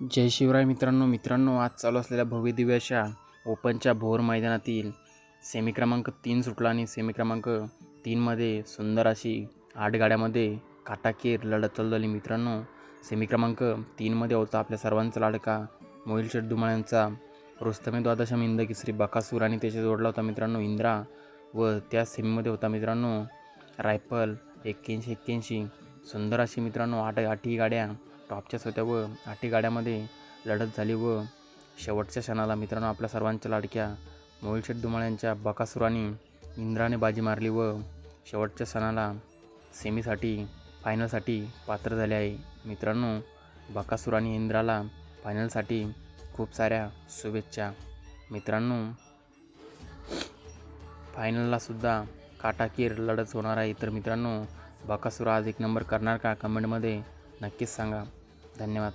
जय शिवराय मित्रांनो. मित्रांनो आज चालू असलेल्या भव्य दिव्याच्या ओपनच्या भोर मैदानातील सेमी क्रमांक तीन सुटला आणि सेमी क्रमांक तीनमध्ये सुंदर अशी आठ गाड्यामध्ये काटाकीर लढत चालू झाली मित्रांनो. सेमी क्रमांक तीनमध्ये होता आपल्या सर्वांचा लाडका मोहिल शेठ धुमाळ यांचा. रुस्तमे द्वादशम इंद किसरी बकासूर आणि त्याच्या जोडला होता मित्रांनो इंद्रा व त्या सेमीमध्ये होता मित्रांनो रायफल एक्क्याऐंशी एक्क्याऐंशी. सुंदर अशी मित्रांनो आठ आठही गाड्या टॉपच्याच होत्या व आठही गाड्यामध्ये लढत झाली व शेवटच्या क्षणाला मित्रांनो आपल्या सर्वांच्या लाडक्या मोहिलशेठ धुमाळ यांच्या बकासुराने इंद्राने बाजी मारली व शेवटच्या क्षणाला सेमीसाठी फायनलसाठी पात्र झाले आहे. मित्रांनो बकासूर आणि इंद्राला फायनलसाठी खूप साऱ्या शुभेच्छा. मित्रांनो फायनलला सुद्धा काटाकीर लढत होणार आहे. तर मित्रांनो बकासूर आज एक नंबर करणार का? कमेंटमध्ये नक्कीच सांगा. धन्यवाद.